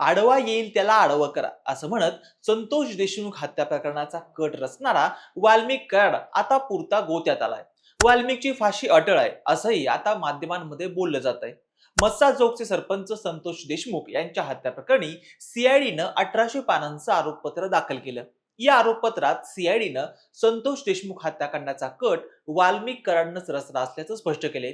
आडवा येईल त्याला आडवं करा. असं म्हणत संतोष देशमुख हत्या प्रकरणाचा कट रचणारा वाल्मिक कराड आता पुरता गोत्यात आलाय. वाल्मिकची फाशी अटळ आहे असंही आता माध्यमांमध्ये बोललं जात आहे. मस्सा जोगचे सरपंच संतोष देशमुख यांच्या हत्या प्रकरणी सीआयडीनं अठराशे पानांचं आरोपपत्र दाखल केलं. या आरोपपत्रात सीआयडीनं संतोष देशमुख हत्याकांडाचा कट वाल्मिक कराडनंच रचला असल्याचं स्पष्ट केले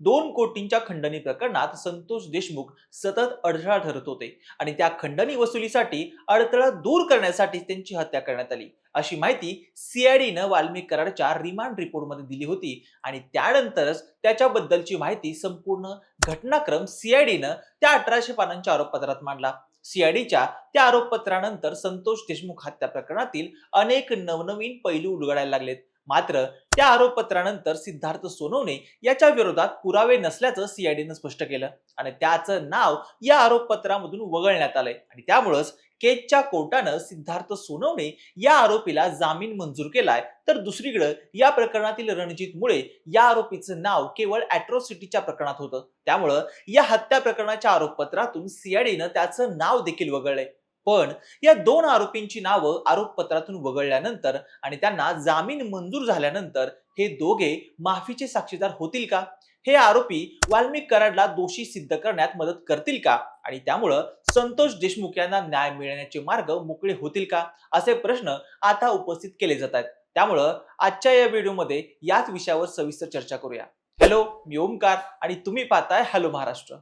दोन कोटींच्या खंडणी प्रकरणात संतोष देशमुख सतत अडथळा ठरत होते आणि त्या खंडणी वसुलीसाठी अडथळा दूर करण्यासाठी त्यांची हत्या करण्यात आली. अशी माहिती सीआयडीनं वाल्मिक कराडच्या रिमांड रिपोर्टमध्ये दिली होती आणि त्यानंतरच त्याच्याबद्दलची माहिती संपूर्ण घटनाक्रम सीआयडीनं त्या अठराशे पानांच्या आरोपपत्रात मांडला. सीआयडीच्या त्या आरोपपत्रानंतर संतोष देशमुख हत्या प्रकरणातील अनेक नवनवीन पैलू उलगडायला लागलेत. मात्र त्या आरोपपत्रानंतर सिद्धार्थ सोनवणे याच्या विरोधात पुरावे नसल्याचं सीआयडीनं स्पष्ट केलं आणि त्याचं नाव या आरोपपत्रामधून वगळण्यात आलंय. आणि त्यामुळंच केजच्या कोर्टानं सिद्धार्थ सोनवणे या आरोपीला जामीन मंजूर केलाय. तर दुसरीकडे या प्रकरणातील रणजित मुळे या आरोपीचं नाव केवळ अॅट्रॉसिटीच्या प्रकरणात होतं. त्यामुळं या हत्या प्रकरणाच्या आरोपपत्रातून सीआयडीनं त्याचं नाव देखील वगळलंय. पण या दोन आरोपींची नावं आरोपपत्रातून वगळल्यानंतर आणि त्यांना जामीन मंजूर झाल्यानंतर हे दोघे माफीचे साक्षीदार होतील का? हे आरोपी वाल्मिक कराडला दोषी सिद्ध करण्यात मदत करतील का? आणि त्यामुळं संतोष देशमुख यांना न्याय मिळण्याचे मार्ग मोकळे होतील का? असे प्रश्न आता उपस्थित केले जात आहेत. त्यामुळं आजच्या या व्हिडिओमध्ये याच विषयावर सविस्तर चर्चा करूया. हॅलो मी ओमकार आणि तुम्ही पाहताय हॅलो महाराष्ट्र.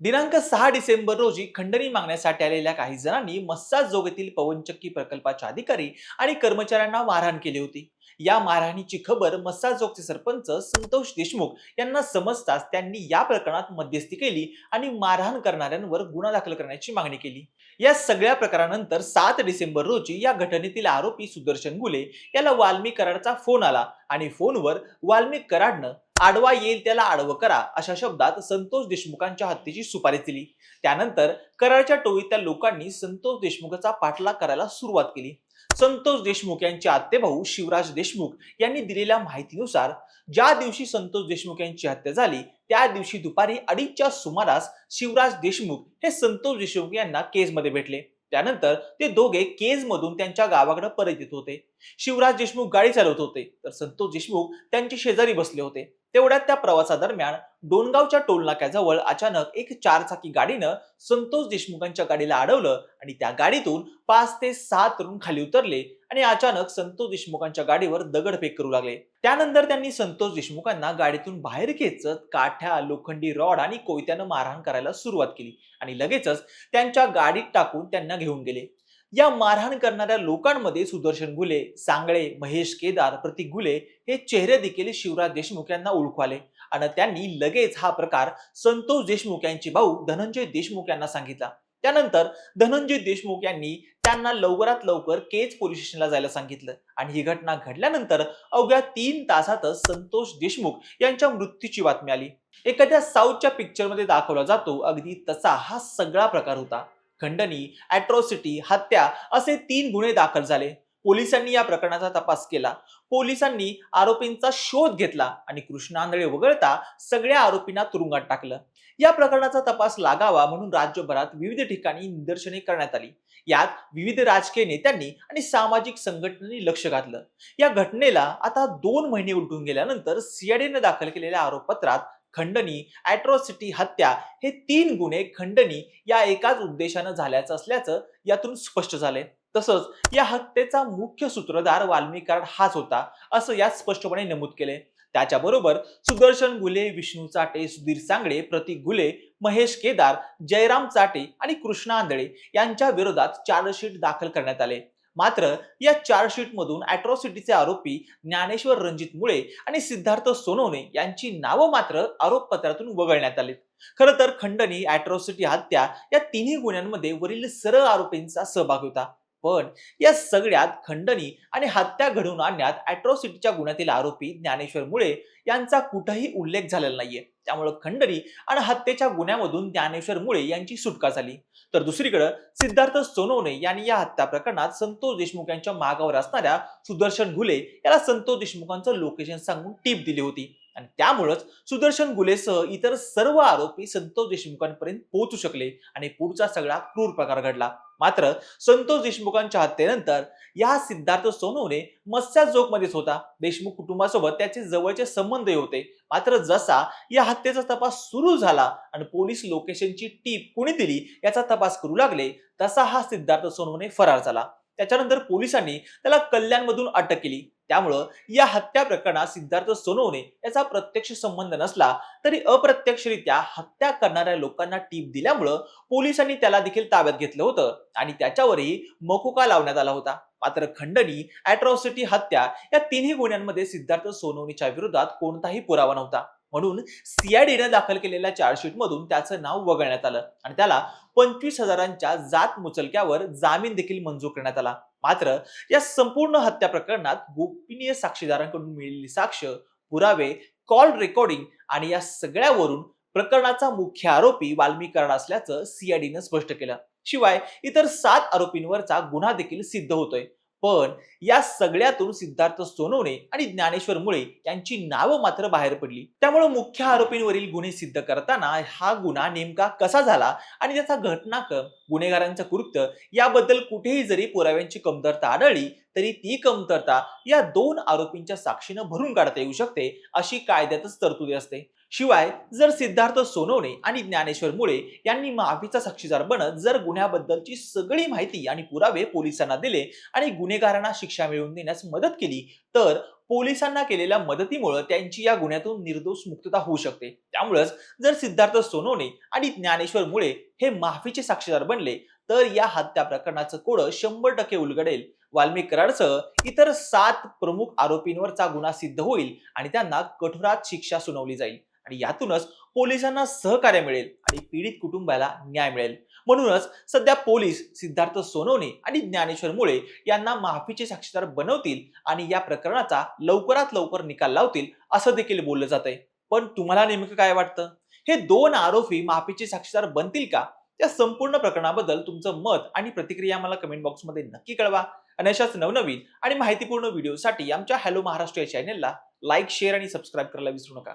दिनांक सहा डिसेंबर रोजी खंडणी मागण्यासाठी आलेल्या काही जणांनी मस्सा जोगेतील पवनचक्की प्रकल्पाच्या अधिकारी आणि कर्मचाऱ्यांना मारहाण केली होती. या मारहाणीची खबर मस्साजोगचे सरपंच संतोष देशमुख यांना समजताच त्यांनी या प्रकरणात मध्यस्थी केली आणि मारहाण करणाऱ्यांवर गुन्हा दाखल करण्याची मागणी केली. या सगळ्या प्रकारानंतर सात डिसेंबर रोजी या घटनेतील आरोपी सुदर्शन गुले याला वाल्मी कराडचा फोन आला आणि फोनवर वाल्मी कराडनं आडवा येईल त्याला आडवं करा अशा शब्दात संतोष देशमुखांच्या हत्येची सुपारी दिली. त्यानंतर कराडच्या टोळीतल्या लोकांनी संतोष देशमुखचा पाठलाग करायला सुरुवात केली. संतोष देशमुख यांचे आत्तेभाऊ शिवराज देशमुख यांनी दिलेल्या माहितीनुसार ज्या दिवशी संतोष देशमुख यांची हत्या झाली त्या दिवशी दुपारी अडीचच्या सुमारास शिवराज देशमुख हे संतोष देशमुख यांना केजमध्ये भेटले. त्यानंतर ते दोघे केज मधून त्यांच्या गावाकडे परत येत होते. शिवराज देशमुख गाडी चालवत होते तर संतोष देशमुख त्यांचे शेजारी बसले होते. तेवढ्यात त्या प्रवासादरम्यान डोनगावच्या टोलनाक्याजवळ अचानक एक चारचाकी गाडीनं संतोष देशमुखांच्या गाडीला अडवलं आणि त्या गाडीतून पाच ते सहा तरुण खाली उतरले आणि अचानक संतोष देशमुखांच्या गाडीवर दगडफेक करू लागले. त्यानंतर त्यांनी संतोष देशमुखांना गाडीतून बाहेर खेचत काठ्या लोखंडी रॉड आणि कोयत्यानं मारहाण करायला सुरुवात केली आणि लगेचच त्यांच्या गाडीत टाकून त्यांना घेऊन गेले. या मारहाण करणाऱ्या लोकांमध्ये सुदर्शन गुले सांगळे महेश केदार प्रतीक गुले हे चेहरे देखील शिवराज देशमुख यांना ओळखू आले. आणि त्यांनी लगेच हा प्रकार संतोष देशमुख यांचे भाऊ धनंजय देशमुख यांना सांगितला. त्यानंतर धनंजय देशमुख यांनी त्यांना लवकरात लवकर केज पोलीस स्टेशनला जायला सांगितलं. आणि ही घटना घडल्यानंतर अवघ्या तीन तासातच संतोष देशमुख यांच्या मृत्यूची बातमी आली. एखाद्या साऊथच्या पिक्चरमध्ये दाखवला जातो अगदी तसा हा सगळा प्रकार होता. खंडणी अॅट्रॉसिटी हत्या असे तीन गुन्हे दाखल झाले. पोलिसांनी या प्रकरणाचा तपास केला. पोलिसांनी आरोपींचा शोध घेतला आणि कृष्ण आंधळे वगळता सगळ्या आरोपींना तुरुंगात टाकलं. या प्रकरणाचा तपास लागावा म्हणून राज्यभरात विविध ठिकाणी निदर्शने करण्यात आली. यात विविध राजकीय नेत्यांनी आणि सामाजिक संघटनांनी लक्ष घातलं. या घटनेला आता दोन महिने उलटून गेल्यानंतर सीआयडीने दाखल केलेल्या आरोपपत्रात खंडणी अॅट्रॉसिटी हत्या हे तीन गुन्हे खंडणी या एकाच उद्देशानं झाल्याचं असल्याचं यातून स्पष्ट झालंय. तसंच या हत्येचा मुख्य सूत्रधार वाल्मिकार्ड हाच होता असं यात स्पष्टपणे नमूद केले त्याच्याबरोबर सुदर्शन गुले विष्णू चाटे सुधीर सांगडे प्रतीक गुले महेश केदार जयराम चाटे आणि कृष्णा आंधळे यांच्या विरोधात चार्जशीट दाखल करण्यात आले. मात्र या चार्जशीटमधून अॅट्रॉसिटीचे आरोपी ज्ञानेश्वर रणजित मुळे आणि सिद्धार्थ सोनवणे यांची नावं मात्र आरोपपत्रातून वगळण्यात आली खरं तर खंडणी अॅट्रॉसिटी हत्या या तिन्ही गुन्ह्यांमध्ये वरील सर्व आरोपींचा सहभाग होता. पण या सगळ्यात खंडणी आणि हत्या घडवून आणण्यात अॅट्रॉसिटीच्या गुन्ह्यातील आरोपी ज्ञानेश्वर मुळे यांचा कुठंही उल्लेख झालेला नाहीये. त्यामुळे खंडणी आणि हत्येच्या गुन्ह्यामधून ज्ञानेश्वर मुळे यांची सुटका झाली. तर दुसरीकडे सिद्धार्थ सोनवणे यांनी या हत्या प्रकरणात संतोष देशमुख यांच्या मागावर असणाऱ्या सुदर्शन घुले याला संतोष देशमुखांचं लोकेशन सांगून टीप दिली होती. आणि त्यामुळंच सुदर्शन गुलेसह इतर सर्व आरोपी संतोष देशमुखांपर्यंत पोहोचू शकले आणि पुढचा सगळा क्रूर प्रकार घडला. मात्र संतोष देशमुखांच्या हत्येनंतर या सिद्धार्थ सोनवणे मत्स्या जोकमध्येच होता. देशमुख कुटुंबासोबत त्याचे जवळचे संबंधही होते. मात्र जसा या हत्येचा तपास सुरू झाला आणि पोलीस लोकेशनची टीप कुणी दिली याचा तपास करू लागले तसा हा सिद्धार्थ सोनवणे फरार झाला. त्याच्यानंतर पोलिसांनी त्याला कल्याणमधून अटक केली. त्यामुळं या हत्या प्रकरणात सिद्धार्थ सोनवणे याचा प्रत्यक्ष संबंध नसला तरी अप्रत्यक्षरित्या हत्या करणाऱ्या लोकांना टीप दिल्यामुळं पोलिसांनी त्याला देखील ताब्यात घेतलं होतं आणि त्याच्यावरही मकोका लावण्यात आला होता. मात्र खंडणी अॅट्रॉसिटी हत्या या तिन्ही गुन्ह्यांमध्ये सिद्धार्थ सोनवणीच्या विरोधात कोणताही पुरावा नव्हता. म्हणून सीआयडीने दाखल केलेल्या चार्जशीट मधून त्याचं नाव वगळण्यात आलं आणि त्याला पंचवीस हजारांच्या जात मुचलक्यावर जामीन देखील मंजूर करण्यात आला. मात्र या संपूर्ण हत्या प्रकरणात गोपनीय साक्षीदारांकडून मिळालेली साक्ष पुरावे कॉल रेकॉर्डिंग आणि या सगळ्यावरून प्रकरणाचा मुख्य आरोपी वाल्मीकरण कराड असल्याचं सीआयडीनं स्पष्ट केलं. शिवाय इतर सात आरोपींवरचा गुन्हा देखील सिद्ध होतोय. पण या सगळ्यातून सिद्धार्थ सोनवणे आणि ज्ञानेश्वर मुळे यांची नावं मात्र बाहेर पडली. त्यामुळे मुख्य आरोपींवरील गुन्हे सिद्ध करताना हा गुन्हा नेमका कसा झाला आणि त्याचा घटनाक्रम गुन्हेगारांचं कृत्य याबद्दल कुठेही जरी पुराव्यांची कमतरता आढळली तरी ती कमतरता या दोन आरोपींच्या साक्षीनं भरून काढता येऊ शकते अशी कायद्यातच तरतुदी असते. शिवाय जर सिद्धार्थ सोनवणे आणि ज्ञानेश्वर मुळे यांनी माफीचा साक्षीदार बनत जर गुन्ह्याबद्दलची सगळी माहिती आणि पुरावे पोलिसांना दिले आणि गुन्हेगारांना शिक्षा मिळवून देण्यास मदत केली तर पोलिसांना केलेल्या मदतीमुळे त्यांची या गुन्ह्यातून निर्दोष मुक्तता होऊ शकते. त्यामुळेच जर सिद्धार्थ सोनवणे आणि ज्ञानेश्वर मुळे हे माफीचे साक्षीदार बनले तर या हत्या प्रकरणाचं कोडं शंभर टक्के उलगडेल. वाल्मिक कराडसह इतर सात प्रमुख आरोपींवरचा गुन्हा सिद्ध होईल आणि त्यांना कठोरात शिक्षा सुनावली जाईल. आणि यातूनच पोलिसांना सहकार्य मिळेल आणि पीडित कुटुंबाला न्याय मिळेल. म्हणूनच सध्या पोलीस सिद्धार्थ सोनवणे आणि ज्ञानेश्वर मुळे यांना माफीचे साक्षीदार बनवतील आणि या प्रकरणाचा लवकरात लवकर निकाल लावतील असं देखील बोललं जात आहे पण तुम्हाला नेमकं काय वाटतं? हे दोन आरोपी माफीचे साक्षीदार बनतील का? त्या संपूर्ण प्रकरणाबद्दल तुमचं मत आणि प्रतिक्रिया मला कमेंट बॉक्समध्ये नक्की कळवा. आणि अशाच नवनवीन आणि माहितीपूर्ण व्हिडिओसाठी आमच्या हॅलो महाराष्ट्र या चॅनेलला लाईक शेअर आणि सबस्क्राईब करायला विसरू नका.